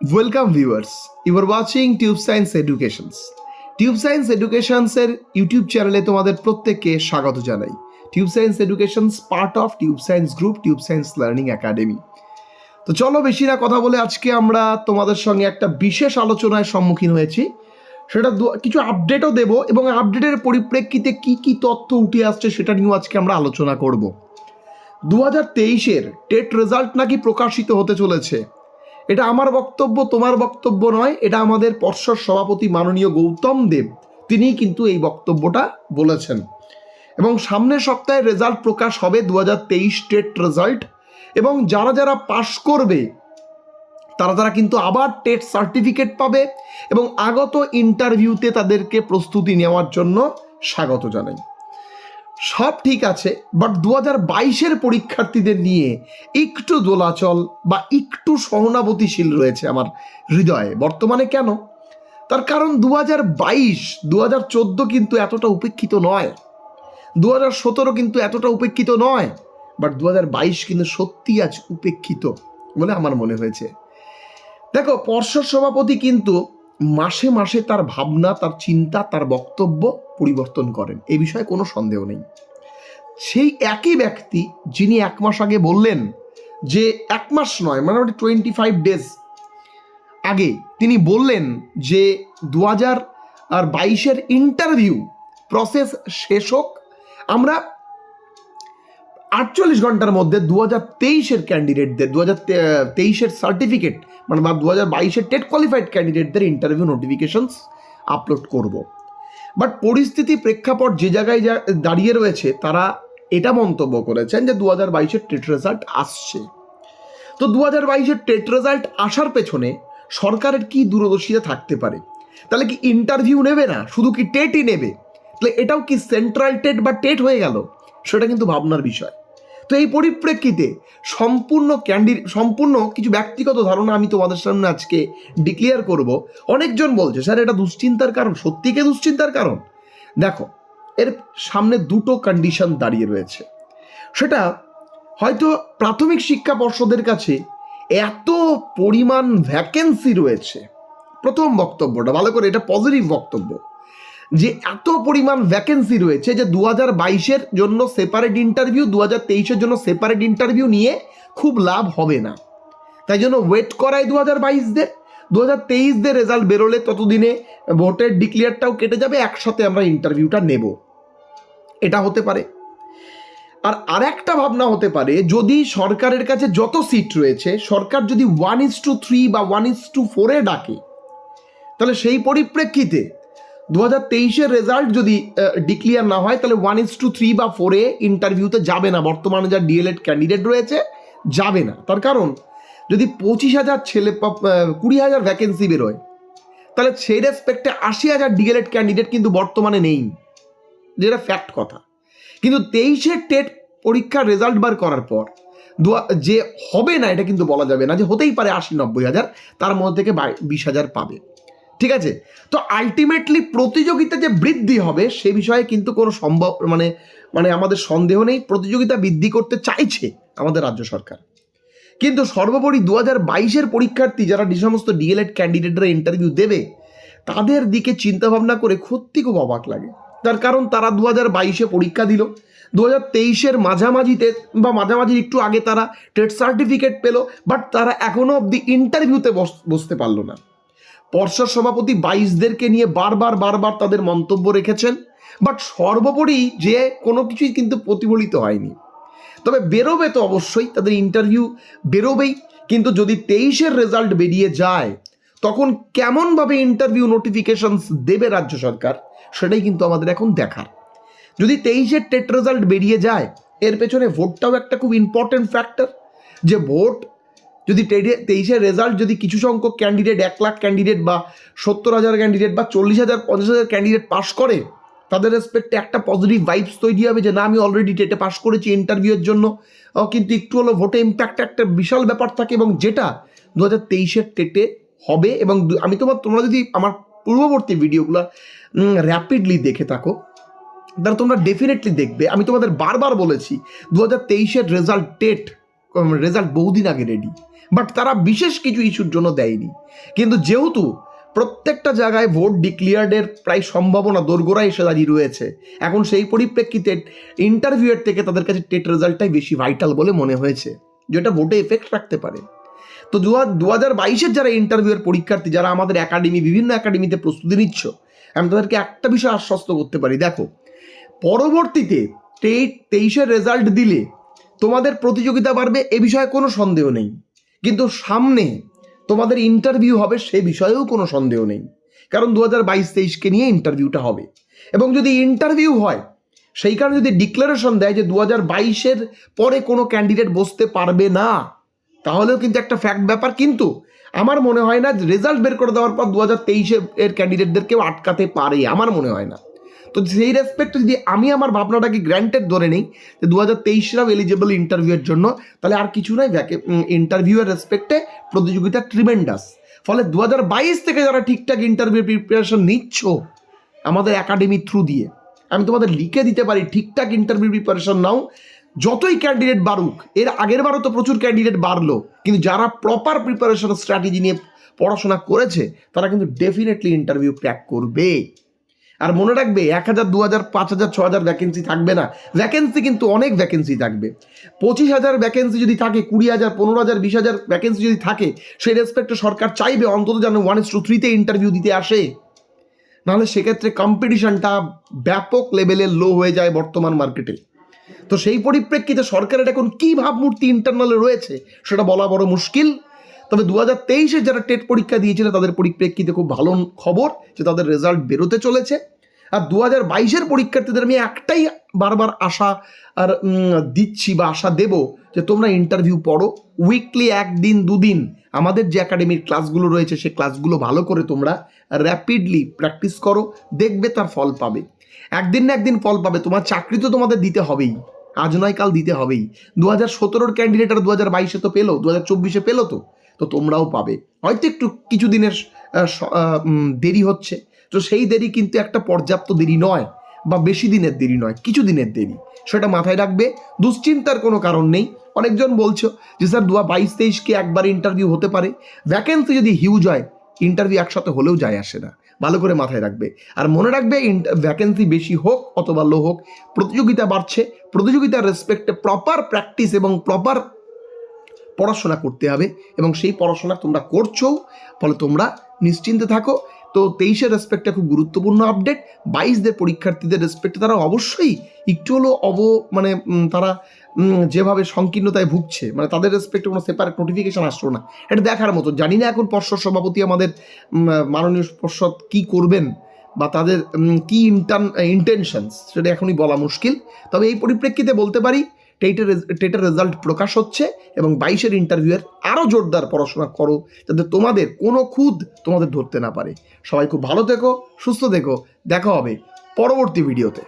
Welcome viewers you are watching Tube Science Educations Tube Science এডুকেশনসের YouTube চ্যানেলে তোমাদের প্রত্যেককে স্বাগত জানাই। Tube Science Educations part of Tube Science group Tube Science learning academy তো চলো বেশি না কথা বলে আজকে আমরা তোমাদের সঙ্গে একটা বিশেষ আলোচনায় সম্মুখীন হয়েছি। সেটা কিছু আপডেটও দেব এবং আপডেটের পরিপ্রেক্ষিতে কি কি তথ্য উঠে আসছে সেটা নিয়েও আজকে আমরা আলোচনা করব। দু হাজার তেইশের টেট রেজাল্ট নাকি প্রকাশিত হতে চলেছে? এটা আমার বক্তব্য, তোমার বক্তব্য নয়, এটা আমাদের পর্ষদ সভাপতি মাননীয় গৌতম দেব। তিনিই কিন্তু এই বক্তব্যটা বলেছেন। এবং সামনের সপ্তাহে রেজাল্ট প্রকাশ হবে দু হাজার তেইশ টেট রেজাল্ট এবং যারা যারা পাশ করবে, তারা তারা কিন্তু আবার টেট সার্টিফিকেট পাবে এবং আগত ইন্টারভিউতে তাদেরকে প্রস্তুতি নেওয়ার জন্য স্বাগত জানাই। সব ঠিক আছে বাট দু হাজার বাইশের পরীক্ষার্থীদের নিয়ে একটু দোলাচল বা একটু সহানুভূতিশীল রয়েছে আমার হৃদয়ে। বর্তমানে কেন? তার কারণ দু হাজার বাইশ দু হাজার চোদ্দ কিন্তু এতটা উপেক্ষিত নয়। দু হাজার সতেরো কিন্তু এতটা উপেক্ষিত নয় বাট দু হাজার বাইশ কিন্তু সত্যি আজ উপেক্ষিত বলে আমার মনে হয়েছে। দেখো, পর্ষদ সভাপতি কিন্তু মাসে মাসে তার ভাবনা, তার চিন্তা, তার বক্তব্য পরিবর্তন করেন। এই বিষয়ে কোনো সন্দেহ নেই। সেই একই ব্যক্তি যিনি এক মাস আগে বললেন যে এক মাস নয় মোটামুটি টোয়েন্টি ফাইভ ডেজ আগে তিনি বললেন যে দু হাজার আর বাইশের ইন্টারভিউ প্রসেস শেষ হোক। আমরা আটচল্লিশ ঘণ্টার মধ্যে দু হাজার তেইশের ক্যান্ডিডেটদের দু হাজার তেইশের সার্টিফিকেট মানে বা দু হাজার বাইশের টেট কোয়ালিফাইড ক্যান্ডিডেটদের ইন্টারভিউ নোটিফিকেশনস আপলোড করব। বাট পরিস্থিতি প্রেক্ষাপট যে জায়গায় যা দাঁড়িয়ে রয়েছে, তারা এটা মন্তব্য করেছেন যে দু হাজার বাইশের টেট রেজাল্ট আসছে। তো দু হাজার বাইশের টেট রেজাল্ট আসার পেছনে সরকারের কি দূরদর্শিতা থাকতে পারে? তাহলে কি ইন্টারভিউ নেবে না? শুধু কি টেটই নেবে? তাহলে এটাও কি সেন্ট্রাল টেট বা টেট হয়ে গেল? সেটা কিন্তু ভাবনার বিষয়। তো এই পরিপ্রেক্ষিতে সম্পূর্ণ ক্যান্ডি সম্পূর্ণ কিছু ব্যক্তিগত ধারণা আমি তোমাদের সামনে আজকে ডিক্লেয়ার করব। অনেকজন বলছে, স্যার, এটা দুশ্চিন্তার কারণ। সত্যিকে দুশ্চিন্তার কারণ? দেখো, এর সামনে দুটো কন্ডিশন দাঁড়িয়ে রয়েছে। সেটা হয়তো প্রাথমিক শিক্ষা পর্ষদের কাছে এত পরিমাণ ভ্যাকেন্সি রয়েছে। প্রথম বক্তব্যটা, ভালো করে, এটা পজিটিভ বক্তব্য। যে এত পরিমাণ ভ্যাকেন্সি রয়েছে যে দু হাজার বাইশের জন্য সেপারেট ইন্টারভিউ দু হাজার তেইশের জন্য সেপারেট ইন্টারভিউ নিয়ে খুব লাভ হবে না। তাই জন্য ওয়েট করাই দু হাজার বাইশদের। দু হাজার তেইশদের রেজাল্ট বেরোলে ততদিনে ভোটের ডিক্লিয়ারটাও কেটে যাবে, একসাথে আমরা ইন্টারভিউটা নেব। এটা হতে পারে। আর আরেকটা ভাবনা হতে পারে, যদি সরকারের কাছে যত সিট রয়েছে, সরকার যদি ওয়ান ইস টু থ্রি বা ওয়ান ইস টু ফোরে ডাকে, তাহলে সেই পরিপ্রেক্ষিতে দু হাজার তেইশের রেজাল্ট যদি ডিক্লিয়ার না হয়, তাহলে ওয়ান ইস টু থ্রি বা ফোরে ইন্টারভিউতে যাবে না। বর্তমানে যা ডিএলএড ক্যান্ডিডেট রয়েছে, যাবে না। তার কারণ, যদি পঁচিশ হাজার ছেলে কুড়ি হাজার ভ্যাকেন্সি বেরোয়, তাহলে সেই রেসপেক্টে আশি হাজার ডিএলএড ক্যান্ডিডেট কিন্তু বর্তমানে নেই। যেটা ফ্যাক্ট কথা। কিন্তু তেইশের টেট পরীক্ষার রেজাল্ট বার করার পর যে হবে না, এটা কিন্তু বলা যাবে না যে হতেই পারে আশি নব্বই হাজার, তার মধ্যে থেকে বিশ হাজার পাবে। ঠিক আছে? তো আলটিমেটলি প্রতিযোগিতা যে বৃদ্ধি হবে সে বিষয়ে কিন্তু কোনো সম্ভব মানে মানে আমাদের সন্দেহ নেই। প্রতিযোগিতা বৃদ্ধি করতে চাইছে আমাদের রাজ্য সরকার। কিন্তু সর্বোপরি দু হাজার বাইশের পরীক্ষার্থী যারা যে সমস্ত ডিএলএড ক্যান্ডিডেটরা ইন্টারভিউ দেবে, তাদের দিকে চিন্তাভাবনা করে সত্যি খুব অবাক লাগে। তার কারণ তারা দু হাজার বাইশে পরীক্ষা দিল দু হাজার তেইশের মাঝামাঝিতে বা মাঝামাঝি একটু আগে তারা টেট সার্টিফিকেট পেল বাট তারা এখনও অবধি ইন্টারভিউতে বস, বসতে পারল না। পর্ষদ সভাপতি বাইশদেরকে নিয়ে বারবার বারবার তাদের মন্তব্য রেখেছেন, বাট সর্বোপরি যে কোনো কিছুই কিন্তু প্রতিফলিত হয়নি। তবে বেরোবে তো অবশ্যই, তাদের ইন্টারভিউ বেরোবেই, কিন্তু যদি তেইশের রেজাল্ট বেরিয়ে যায়, তখন কেমনভাবে ইন্টারভিউ নোটিফিকেশনস দেবে রাজ্য সরকার, সেটাই কিন্তু আমাদের এখন দেখার। যদি তেইশের টেট রেজাল্ট বেরিয়ে যায়, এর পেছনে ভোটটাও একটা খুব ইম্পর্টেন্ট ফ্যাক্টর যে ভোট যদি তেইশের রেজাল্ট যদি কিছু সংখ্যক ক্যান্ডিডেট এক লাখ ক্যান্ডিডেট বা সত্তর হাজার ক্যান্ডিডেট বা চল্লিশ হাজার, পঞ্চাশ হাজার ক্যান্ডিডেট পাশ করে, তাদের রেসপেক্টে একটা পজিটিভ ভাইবস তৈরি হবে যে না, আমি অলরেডি টেটে পাশ করেছি ইন্টারভিউয়ের জন্য। কিন্তু একটু হলো ভোটে ইম্প্যাক্ট একটা বিশাল ব্যাপার থাকে এবং যেটা দু হাজার তেইশের টেটে হবে এবং আমি তোমার, তোমরা যদি আমার পূর্ববর্তী ভিডিওগুলো র্যাপিডলি দেখে থাকো, তাহলে তোমরা ডেফিনেটলি দেখবে। আমি তোমাদের বারবার বলেছি দু হাজার তেইশের রেজাল্ট টেট রেজাল্ট বহুদিন আগে রেডি বাট তারা বিশেষ কিছু ইস্যুর জন্য দেয়নি। কিন্তু যেহেতু প্রত্যেকটা জায়গায় ভোট ডিক্লিয়ার্ডের প্রায় সম্ভাবনা দোরগোড়া এসে দাঁড়িয়ে রয়েছে, এখন সেই পরিপ্রেক্ষিতে ইন্টারভিউয়ের থেকে তাদের কাছে টেট রেজাল্টটাই বেশি ভাইটাল বলে মনে হয়েছে, যেটা ভোটে এফেক্ট রাখতে পারে। তো দু হাজার বাইশের যারা ইন্টারভিউয়ের পরীক্ষার্থী, যারা আমাদের একাডেমি বিভিন্ন একাডেমিতে প্রস্তুতি নিচ্ছ, আমি তাদেরকে একটা বিষয় আশ্বস্ত করতে পারি। দেখো, পরবর্তীতে তেইশের রেজাল্ট দিলে তোমাদের প্রতিযোগিতা বাড়বে এ বিষয়ে কোনো সন্দেহ নেই। কিন্তু সামনে তোমাদের ইন্টারভিউ হবে সে বিষয়েও কোনো সন্দেহ নেই। কারণ দু হাজার বাইশ তেইশকে নিয়ে ইন্টারভিউটা হবে। এবং যদি ইন্টারভিউ হয়, সেই কারণে যদি ডিক্লারেশন দেয় যে দু হাজার বাইশের পরে কোনো ক্যান্ডিডেট বসতে পারবে না, তাহলেও কিন্তু একটা ফ্যাক্ট ব্যাপার। কিন্তু আমার মনে হয় না রেজাল্ট বের করে দেওয়ার পর দু হাজার তেইশে এর ক্যান্ডিডেটদেরকেও আটকাতে পারে, আমার মনে হয় না। তো সেই রেসপেক্টে যদি আমি আমার ভাবনাটাকে গ্র্যান্টেড ধরে নিই, যে দু হাজার তেইশরাও এলিজেবল ইন্টারভিউয়ের জন্য, তাহলে আর কিছু নয় ইন্টারভিউয়ের রেসপেক্টে প্রতিযোগিতা ট্রিমেন্ডাস ফলে দু হাজার বাইশ থেকে যারা ঠিকঠাক ইন্টারভিউ প্রিপারেশন নিচ্ছ, আমাদের একাডেমি থ্রু দিয়ে, আমি তোমাদের লিখে দিতে পারি, ঠিকঠাক ইন্টারভিউ প্রিপারেশন নাও, যতই ক্যান্ডিডেট বাড়ুক, এর আগের বারও তো প্রচুর ক্যান্ডিডেট বাড়লো, কিন্তু যারা প্রপার প্রিপারেশন স্ট্র্যাটেজি নিয়ে পড়াশোনা করেছে, তারা কিন্তু ডেফিনেটলি ইন্টারভিউ ক্র্যাক করবে। আর মনে রাখবে, এক হাজার, দু হাজার, পাঁচ হাজার, ছ হাজার ভ্যাকেন্সি থাকবে না। ভ্যাকেন্সি কিন্তু অনেক ভ্যাকেন্সি থাকবে। পঁচিশ হাজার ভ্যাকেন্সি যদি থাকে, কুড়ি হাজার, পনেরো হাজার, বিশ হাজার ভ্যাকেন্সি যদি থাকে, সেই রেসপেক্টে সরকার চাইবে অন্তত যেন ওয়ান ইস টু থ্রিতে ইন্টারভিউ দিতে আসে। নাহলে সেক্ষেত্রে কম্পিটিশনটা ব্যাপক লেভেলের লো হয়ে যায় বর্তমান মার্কেটে তো সেই পরিপ্রেক্ষিতে সরকারের এখন কী ভাবমূর্তি ইন্টারনালে রয়েছে, সেটা বলা বড় মুশকিল। তবে দু হাজার তেইশে যারা টেট পরীক্ষা দিয়েছিল, তাদের পরিপ্রেক্ষিতে খুব ভালো খবর যে তাদের রেজাল্ট বেরোতে চলেছে। আর দু হাজার বাইশের পরীক্ষার্থীদের আমি একটাই বারবার আশা আর দিচ্ছি বা আশা দেব যে তোমরা ইন্টারভিউ পড়ো। উইকলি একদিন, দুদিন আমাদের যে একাডেমির ক্লাসগুলো রয়েছে, সে ক্লাসগুলো ভালো করে তোমরা র্যাপিডলি প্র্যাকটিস করো, দেখবে তার ফল পাবে। একদিন না একদিন ফল পাবে। তোমার চাকরি তো তোমাদের দিতে হবেই। আজ নয়, কাল দিতে হবেই। দু হাজার সতেরোর ক্যান্ডিডেট আর দু হাজার বাইশে তো পেল দু হাজার চব্বিশে পেল তো? তো তোমরাও পাবে। হয়তো একটু কিছু দিনের আহ, স- আহ, উম, দেরি হচ্ছে। তো সেই দেরি কিন্তু একটা পর্যাপ্ত দেরি নয় বা বেশি দিনের দেরি নয় কিছু দিনের দেরি। সেটা মাথায় রাখবে দুশ্চিন্তার কোনো কারণ নেই। অনেকজন বলছো যে স্যার দু বাইশ তেইশকে একবার ইন্টারভিউ হতে পারে। ভ্যাকেন্সি যদি হিউজ হয় ইন্টারভিউ একসাথে হলেও যায় আসে না। ভালো করে মাথায় রাখবে। আর মনে রাখবে ভ্যাকেন্সি বেশি হোক অথবা লো হোক প্রতিযোগিতা বাড়ছে। প্রতিযোগিতার রেসপেক্টে প্রপার প্র্যাকটিস এবং প্রপার পড়াশোনা করতে হবে এবং সেই পড়াশোনা তোমরা করছ, ফলে তোমরা নিশ্চিন্তে থাকো। তো তেইশের রেসপেক্টটা খুব গুরুত্বপূর্ণ আপডেট বাইশদের পরীক্ষার্থীদের রেসপেক্টে তারা অবশ্যই একটু হলেও অব মানে তারা যেভাবে সংকীর্ণতায় ভুগছে মানে তাদের রেসপেক্টে কোনো সেপারেট নোটিফিকেশন আসলো না। এটা দেখার মতো। জানি না এখন পর্ষদ সভাপতি আমাদের মাননীয় পর্ষদ কী করবেন বা তাদের কী ইন্টান ইন্টেনশনস সেটা এখনই বলা মুশকিল। তবে এই পরিপ্রেক্ষিতে বলতে পারি টেটের টেটের রেজাল্ট প্রকাশ হচ্ছে এবং বাইশের ইন্টারভিউয়ের আরও জোরদার পড়াশোনা করো যাতে তোমাদের কোনো খুদ তোমাদের ধরতে না পারে। সবাই খুব ভালো থেকো, সুস্থ থেকো। দেখা হবে পরবর্তী ভিডিওতে